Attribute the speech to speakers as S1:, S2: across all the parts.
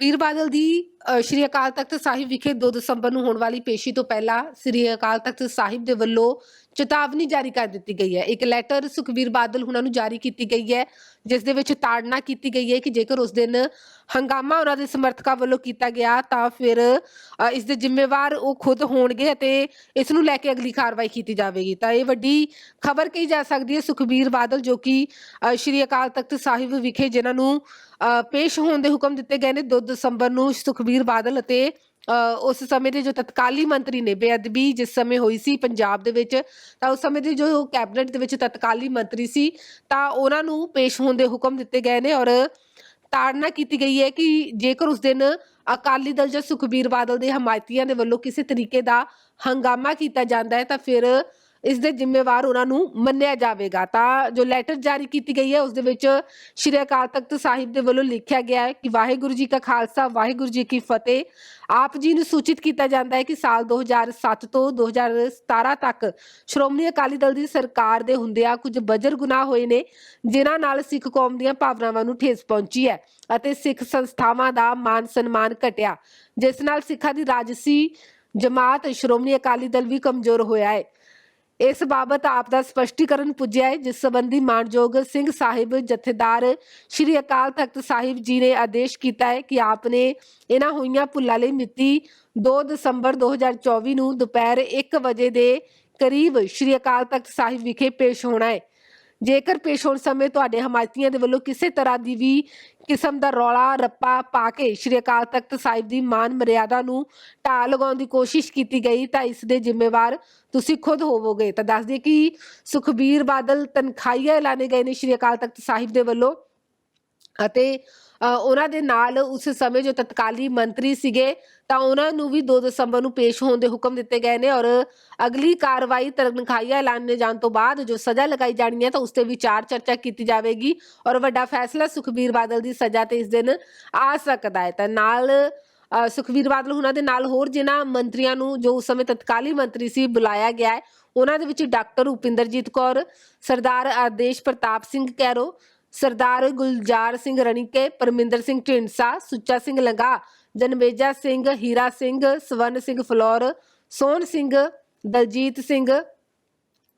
S1: ਵੀਰ ਬਾਦਲ ਦੀ ਅ, ਸ਼੍ਰੀ ਅਕਾਲ ਤਖਤ ਸਾਹਿਬ ਵਿਖੇ 2 ਦਸੰਬਰ ਨੂੰ ਹੋਣ ਵਾਲੀ ਪੇਸ਼ੀ ਤੋਂ ਪਹਿਲਾਂ ਸ਼੍ਰੀ ਅਕਾਲ ਤਖਤ ਸਾਹਿਬ ਦੇ ਵੱਲੋਂ ਚੇਤਾਵਨੀ ਜਾਰੀ ਕਰ ਦਿੱਤੀ ਗਈ ਹੈ। ਇੱਕ ਲੈਟਰ ਸੁਖਬੀਰ ਬਾਦਲ ਹੁਣਾਂ ਨੂੰ ਜਾਰੀ ਕੀਤੀ ਗਈ ਹੈ ਜਿਸ ਦੇ ਵਿੱਚ ਤਾੜਨਾ ਕੀਤੀ ਗਈ ਹੈ ਕਿ ਜੇਕਰ ਉਸ ਦਿਨ ਹੰਗਾਮਾ ਉਹਨਾਂ ਦੇ ਸਮਰਥਕਾਂ ਵੱਲੋਂ ਕੀਤਾ ਗਿਆ ਤਾਂ ਫਿਰ ਇਸ ਦੇ ਜ਼ਿੰਮੇਵਾਰ ਉਹ ਖੁਦ ਹੋਣਗੇ ਅਤੇ ਇਸ ਨੂੰ ਲੈ ਕੇ ਅਗਲੀ ਕਾਰਵਾਈ ਕੀਤੀ ਜਾਵੇਗੀ। ਤਾਂ ਇਹ ਵੱਡੀ ਖਬਰ ਕਹੀ ਜਾ ਸਕਦੀ ਹੈ ਸੁਖਬੀਰ ਬਾਦਲ ਜੋ ਕਿ ਸ਼੍ਰੀ ਅਕਾਲ ਤਖਤ ਸਾਹਿਬ ਵਿਖੇ ਜਿਨ੍ਹਾਂ ਨੂੰ ਅ, ਪੇਸ਼ ਹੋਣ ਦੇ ਹੁਕਮ ਦਿੱਤੇ ਗਏ ਨੇ 2 ਦਸੰਬਰ ਨੂੰ ਸੁਖਬੀਰ ਬਾਦਲ ਅਤੇ ਉਸ ਸਮੇਂ ਦੇ ਜੋ ਤਤਕਾਲੀ ਮੰਤਰੀ ਨੇ, ਬੇਅਦਬੀ ਜਿਸ ਸਮੇਂ ਹੋਈ ਸੀ ਪੰਜਾਬ ਦੇ ਵਿੱਚ, ਤਾਂ ਉਸ ਸਮੇਂ ਦੇ ਜੋ ਕੈਬਨਿਟ ਦੇ ਵਿੱਚ ਤਤਕਾਲੀ ਮੰਤਰੀ ਸੀ, ਤਾਂ ਉਹਨਾਂ ਨੂੰ ਪੇਸ਼ ਹੋਣ ਦੇ ਹੁਕਮ ਦਿੱਤੇ ਗਏ ਨੇ ਔਰ ਤਾੜਨਾ ਕੀਤੀ ਗਈ ਹੈ ਕਿ ਜੇਕਰ ਉਸ ਦਿਨ ਅਕਾਲੀ ਦਲ ਜਾਂ ਸੁਖਬੀਰ ਬਾਦਲ ਦੇ ਹਮਾਇਤੀਆਂ ਦੇ ਵੱਲੋਂ ਕਿਸੇ ਤਰੀਕੇ ਦਾ ਹੰਗਾਮਾ ਕੀਤਾ ਜਾਂਦਾ ਹੈ, ਤਾਂ ਫਿਰ ਇਸ ਦੇ ਜ਼ਿੰਮੇਵਾਰ ਉਹਨਾਂ ਨੂੰ ਮੰਨਿਆ ਜਾਵੇਗਾ। ਤਾਂ ਜੋ ਲੈਟਰ ਜਾਰੀ ਕੀਤੀ ਗਈ ਹੈ, ਉਸ ਦੇ ਵਿੱਚ ਸ਼੍ਰੀ ਅਕਾਲ ਤਖਤ ਸਾਹਿਬ ਦੇ ਵੱਲੋਂ ਲਿਖਿਆ ਗਿਆ ਹੈ ਕਿ ਵਾਹਿਗੁਰੂ ਜੀ ਕਾ ਖਾਲਸਾ, ਵਾਹਿਗੁਰੂ ਜੀ ਕੀ ਫਤਿਹ। ਆਪ ਜੀ ਨੂੰ ਸੂਚਿਤ ਕੀਤਾ ਜਾਂਦਾ ਹੈ ਕਿ ਸਾਲ 2007 ਤੋਂ 2017 ਤੱਕ ਸ਼੍ਰੋਮਣੀ ਅਕਾਲੀ ਦਲ ਦੀ ਸਰਕਾਰ ਦੇ ਹੁੰਦਿਆਂ ਕੁਝ ਬਜਰ ਗੁਨਾਹ ਹੋਏ ਨੇ, ਜਿਨ੍ਹਾਂ ਨਾਲ ਸਿੱਖ ਕੌਮ ਦੀਆਂ ਭਾਵਨਾਵਾਂ ਨੂੰ ਠੇਸ ਪਹੁੰਚੀ ਹੈ ਅਤੇ ਸਿੱਖ ਸੰਸਥਾਵਾਂ ਦਾ ਮਾਨ ਸਨਮਾਨ ਘਟਿਆ, ਜਿਸ ਨਾਲ ਸਿੱਖਾਂ ਦੀ ਰਾਜਸੀ ਜਮਾਤ ਸ਼੍ਰੋਮਣੀ ਅਕਾਲੀ ਦਲ ਵੀ ਕਮਜ਼ੋਰ ਹੋਇਆ ਹੈ। ਇਸ ਬਾਬਤ ਆਪ ਦਾ ਸਪਸ਼ਟੀਕਰਨ ਪੁੱਜਿਆ ਹੈ, ਜਿਸ ਸੰਬੰਧੀ ਮਾਨਯੋਗ ਸਿੰਘ ਸਾਹਿਬ ਜਥੇਦਾਰ ਸ਼੍ਰੀ ਅਕਾਲ ਤਖਤ ਸਾਹਿਬ ਜੀ ਨੇ ਆਦੇਸ਼ ਕੀਤਾ ਹੈ ਕਿ ਆਪ ਨੇ ਇਹਨਾਂ ਹੋਈਆਂ ਭੁੱਲਾਂ ਲਈ ਮਿਤੀ 2 ਦਸੰਬਰ 2024 ਨੂੰ ਦੁਪਹਿਰ 1 ਵਜੇ ਦੇ ਕਰੀਬ ਸ਼੍ਰੀ ਅਕਾਲ ਤਖਤ ਸਾਹਿਬ ਵਿਖੇ ਪੇਸ਼ ਹੋਣਾ ਹੈ। ਜੇਕਰ ਪੇਸ਼ ਹੋਣ ਸਮੇਂ ਤੁਹਾਡੇ ਹਮਾਇਤੀਆਂ ਦੇ ਵੱਲੋਂ ਕਿਸੇ ਤਰ੍ਹਾਂ ਦੀ ਵੀ ਕਿਸਮ ਦਾ ਰੌਲਾ, ਰੱਪਾ ਪਾ ਕੇ ਸ਼੍ਰੀ ਅਕਾਲ ਤਖਤ ਸਾਹਿਬ ਦੀ ਮਾਨ ਮਰਿਆਦਾ ਨੂੰ ਢਾਹ ਲਗਾਉਣ ਦੀ ਕੋਸ਼ਿਸ਼ ਕੀਤੀ ਗਈ, ਤਾਂ ਇਸ ਦੇ ਜ਼ਿੰਮੇਵਾਰ ਤੁਸੀਂ ਖੁਦ ਹੋਵੋਗੇ। ਤਾਂ ਦੱਸ ਦਈਏ ਕਿ ਸੁਖਬੀਰ ਬਾਦਲ ਤਨਖਾਹੀਆ ਐਲਾਨੇ ਗਏ ਨੇ ਸ਼੍ਰੀ ਅਕਾਲ ਤਖਤ ਸਾਹਿਬ ਦੇ ਵੱਲੋਂ। ਅਤੇ ਉਹਨਾਂ ਦੇ ਨਾਲ ਉਸ ਸਮੇਂ ਜੋ ਤਤਕਾਲੀ ਮੰਤਰੀ ਸੀਗੇ ਤਾਂ ਉਹਨਾਂ ਨੂੰ ਵੀ 2 ਦਸੰਬਰ ਨੂੰ ਪੇਸ਼ ਹੋਣ ਦੇ ਹੁਕਮ ਦਿੱਤੇ ਗਏ ਨੇ ਔਰ ਅਗਲੀ ਕਾਰਵਾਈ ਤਨਖਾਹੀਆ ਐਲਾਨੇ ਜਾਣ ਤੋਂ ਬਾਅਦ ਜੋ ਸਜ਼ਾ ਲਗਾਈ ਜਾਣੀ ਹੈ ਤਾਂ ਉਸ ਤੇ ਵਿਚਾਰ ਚਰਚਾ ਕੀਤੀ ਜਾਵੇਗੀ ਔਰ ਵੱਡਾ ਫੈਸਲਾ ਸੁਖਬੀਰ ਬਾਦਲ ਦੀ ਸਜ਼ਾ ਤੇ ਇਸ ਦਿਨ ਆ ਸਕਦਾ ਹੈ। ਤਾਂ ਨਾਲ ਅ, ਸੁਖਬੀਰ ਬਾਦਲ ਉਹਨਾਂ ਦੇ ਨਾਲ ਹੋਰ ਜਿਨ੍ਹਾਂ ਮੰਤਰੀਆਂ ਨੂੰ ਜੋ ਉਸ ਸਮੇਂ ਤਤਕਾਲੀ ਮੰਤਰੀ ਸੀ ਬੁਲਾਇਆ ਗਿਆ ਹੈ ਉਹਨਾਂ ਦੇ ਵਿੱਚ ਡਾਕਟਰ ਉਪਿੰਦਰਜੀਤ ਕੌਰ ਸਰਦਾਰ ਆਦੇਸ਼ ਪ੍ਰਤਾਪ ਸਿੰਘ ਕੈਰੋ ਸਰਦਾਰ ਗੁਲਜ਼ਾਰ ਸਿੰਘ ਰਣੀਕੇ, ਪਰਮਿੰਦਰ ਸਿੰਘ ਢਿੰਡਸਾ, ਸੁੱਚਾ ਸਿੰਘ ਲੰਗਾ ਜਨਵੇਜਾ ਸਿੰਘ, ਹੀਰਾ ਸਿੰਘ, ਸਵਰਨ ਸਿੰਘ ਫਲੋਰ, ਸੋਹਣ ਸਿੰਘ, ਦਲਜੀਤ ਸਿੰਘ,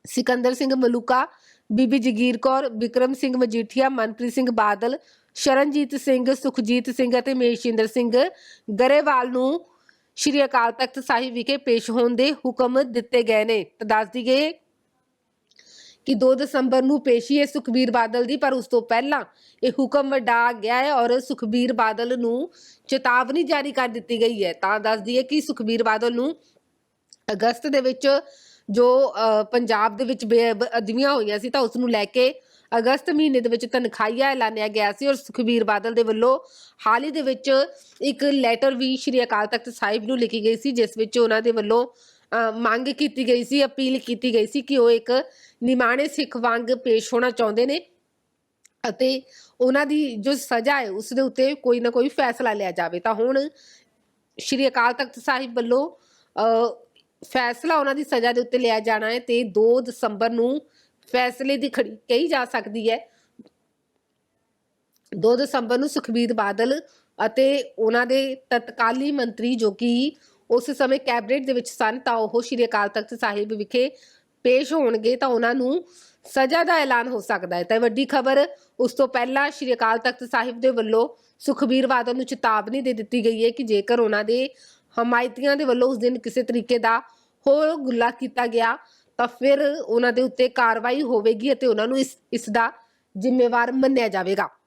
S1: ਸਿਕੰਦਰ ਸਿੰਘ ਮਲੂਕਾ, ਬੀਬੀ ਜਗੀਰ ਕੌਰ ਵਿਕਰਮ ਸਿੰਘ ਮਜੀਠੀਆ, ਮਨਪ੍ਰੀਤ ਸਿੰਘ ਬਾਦਲ, ਸ਼ਰਨਜੀਤ ਸਿੰਘ, ਸੁਖਜੀਤ ਸਿੰਘ ਅਤੇ ਮੇਸ਼ਿੰਦਰ ਸਿੰਘ ਗਰੇਵਾਲ ਨੂੰ ਸ਼੍ਰੀ ਅਕਾਲ ਤਖਤ ਸਾਹਿਬ ਵਿਖੇ ਪੇਸ਼ ਹੋਣ ਦੇ ਹੁਕਮ ਦਿੱਤੇ ਗਏ ਨੇ। ਤਾਂ ਦੱਸ ਦਈਏ ਕਿ 2 ਦਸੰਬਰ ਨੂੰ ਪੇਸ਼ੀ ਹੈ ਸੁਖਬੀਰ ਬਾਦਲ ਦੀ ਪਰ ਉਸ ਤੋਂ ਪਹਿਲਾਂ ਇਹ ਹੁਕਮ ਵਡਾ ਗਿਆ ਹੈ ਔਰ ਸੁਖਬੀਰ ਬਾਦਲ ਨੂੰ ਚੇਤਾਵਨੀ ਜਾਰੀ ਕਰ ਦਿੱਤੀ ਗਈ ਹੈ। ਤਾਂ ਦੱਸਦੀ ਹੈ ਕਿ ਸੁਖਬੀਰ ਬਾਦਲ ਨੂੰ ਅਗਸਤ ਦੇ ਵਿੱਚ ਜੋ ਅ, ਪੰਜਾਬ ਦੇ ਵਿੱਚ ਬੇਅਦਬੀਆਂ ਹੋਈਆਂ ਸੀ ਤਾਂ ਉਸ ਨੂੰ ਲੈ ਕੇ ਅਗਸਤ ਮਹੀਨੇ ਦੇ ਵਿੱਚ ਤਨਖਾਹੀਆ ਐਲਾਨਿਆ ਗਿਆ ਸੀ ਔਰ ਸੁਖਬੀਰ ਬਾਦਲ ਦੇ ਵੱਲੋਂ ਹਾਲ ਹੀ ਦੇ ਵਿੱਚ ਇੱਕ ਲੈਟਰ ਵੀ ਸ਼੍ਰੀ ਅਕਾਲ ਤਖਤ ਸਾਹਿਬ ਨੂੰ ਲਿਖੀ ਗਈ ਸੀ ਜਿਸ ਵਿੱਚ ਉਹਨਾਂ ਦੇ ਵੱਲੋਂ ਮੰਗ ਕੀਤੀ ਗਈ ਸੀ ਅਪੀਲ ਕੀਤੀ ਗਈ ਸੀ ਕਿ ਉਹ ਇੱਕ ਨਿਮਾਣੇ ਸਿੱਖ ਵਾਂਗ ਪੇਸ਼ ਹੋਣਾ ਚਾਹੁੰਦੇ ਨੇ ਅਤੇ ਉਹਨਾਂ ਦੀ ਜੋ ਸਜ਼ਾ ਹੈ ਉਸ ਦੇ ਉੱਤੇ ਕੋਈ ਨਾ ਕੋਈ ਫੈਸਲਾ ਲਿਆ ਜਾਵੇ। ਤਾਂ ਹੁਣ ਸ਼੍ਰੀ ਅਕਾਲ ਤਖਤ ਸਾਹਿਬ ਵੱਲੋਂ ਅ, ਫੈਸਲਾ ਉਹਨਾਂ ਦੀ ਸਜ਼ਾ ਦੇ ਉੱਤੇ ਲਿਆ ਜਾਣਾ ਹੈ ਤੇ 2 ਦਸੰਬਰ ਨੂੰ ਫੈਸਲੇ ਦੀ ਖੜੀ ਕਹੀ ਜਾ ਸਕਦੀ ਹੈ। 2 ਦਸੰਬਰ ਨੂੰ ਸੁਖਬੀਰ ਬਾਦਲ ਅਤੇ ਉਹਨਾਂ ਦੇ ਤਤਕਾਲੀ ਮੰਤਰੀ ਜੋ ਕਿ ਉਸ ਸਮੇਂ ਕੈਬਨਿਟ ਦੇ ਵਿੱਚ ਸਨ, ਤਾਂ ਉਹ ਸ਼੍ਰੀ ਅਕਾਲ ਤਖਤ ਸਾਹਿਬ ਵਿਖੇ ਪੇਸ਼ ਹੋਣਗੇ, ਤਾਂ ਉਹਨਾਂ ਨੂੰ ਸਜ਼ਾ ਦਾ ਐਲਾਨ ਹੋ ਸਕਦਾ ਹੈ। ਤਾਂ ਇਹ ਵੱਡੀ ਖਬਰ, ਉਸ ਤੋਂ ਪਹਿਲਾਂ ਸ਼੍ਰੀ ਅਕਾਲ ਤਖਤ ਸਾਹਿਬ ਦੇ ਵੱਲੋਂ ਸੁਖਬੀਰ ਬਾਦਲ ਨੂੰ ਚੇਤਾਵਨੀ ਦੇ ਦਿੱਤੀ ਗਈ ਹੈ ਕਿ ਜੇਕਰ ਉਹਨਾਂ ਦੇ ਹਮਾਇਤੀਆਂ ਦੇ ਵੱਲੋਂ ਉਸ ਦਿਨ ਕਿਸੇ ਤਰੀਕੇ ਦਾ ਹੋਰ ਗੁੱਲਾ ਕੀਤਾ ਗਿਆ, ਤਾਂ ਫਿਰ ਉਹਨਾਂ ਦੇ ਉੱਤੇ ਕਾਰਵਾਈ ਹੋਵੇਗੀ ਅਤੇ ਉਹਨਾਂ ਨੂੰ ਇਸ ਇਸ ਦਾ ਜ਼ਿੰਮੇਵਾਰ ਮੰਨਿਆ ਜਾਵੇਗਾ।